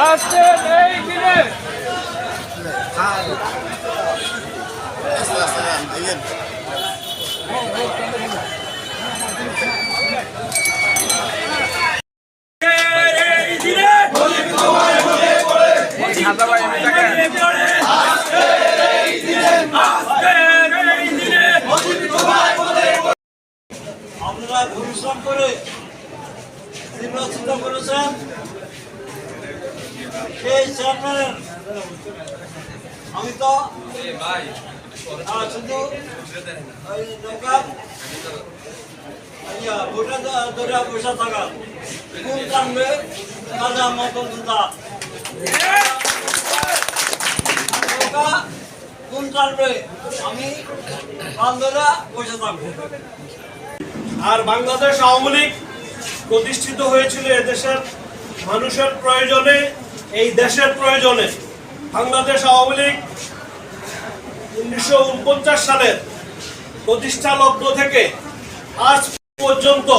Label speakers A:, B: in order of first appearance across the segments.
A: ভাই
B: এই দিনে
C: আপনারা পরিশ্রম করে করেছেন। আমি তো থাকা। কোন আমি
D: আর বাংলাদেশ আওয়ামী লীগ প্রতিষ্ঠিত হয়েছিল এদেশের মানুষের প্রয়োজনে এই দেশের প্রয়োজনে বাংলাদেশ আওয়ামী লীগ উনিশশো উনপঞ্চাশ সালের প্রতিষ্ঠা লগ্ন থেকে আজ পর্যন্ত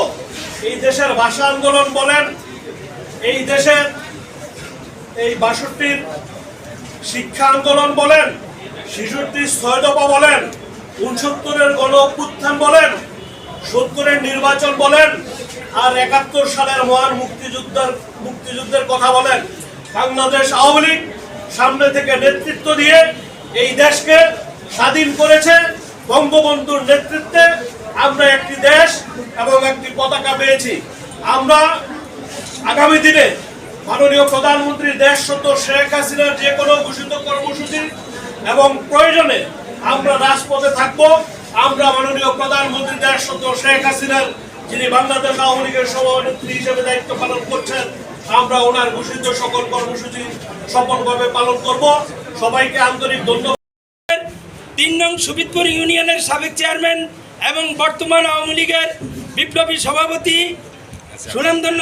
D: এই দেশের ভাষা আন্দোলন বলেন, এই দেশের এই বাষট্টির শিক্ষা আন্দোলন বলেন, শিশুটির ছয়দফা বলেন, উনসত্তরের গণ অভ্যুত্থান বলেন, সত্তরের নির্বাচন বলেন, আর একাত্তর সালের মহান মুক্তিযুদ্ধের মুক্তিযুদ্ধের কথা বলেন। বাংলাদেশ আওয়ামী লীগ সামনে থেকে নেতৃত্ব দিয়ে এই দেশকে স্বাধীন করেছে। বঙ্গবন্ধুর নেতৃত্বে আমরা একটি দেশ এবং একটি পতাকা পেয়েছি। আমরা আগামী দিনে মাননীয় প্রধানমন্ত্রী দেশ সত্য শেখ হাসিনার যে কোনো ঘোষিত কর্মসূচি এবং প্রয়োজনে আমরা রাজপথে থাকব। আমরা মাননীয় প্রধানমন্ত্রী দেশ সত্য শেখ হাসিনার, যিনি বাংলাদেশ আওয়ামী লীগের সভানেত্রী হিসেবে দায়িত্ব পালন করছেন আমরা ওনার ঘোষিত সকল কর্মসূচি সফলভাবে পালন করব। সবাইকে আন্তরিক ধন্যবাদ।
B: তিন নং সুবিদপুর ইউনিয়নের সাবেক চেয়ারম্যান এবং বর্তমান আওয়ামী লীগের বিপ্লবী সভাপতি সুনামধন্য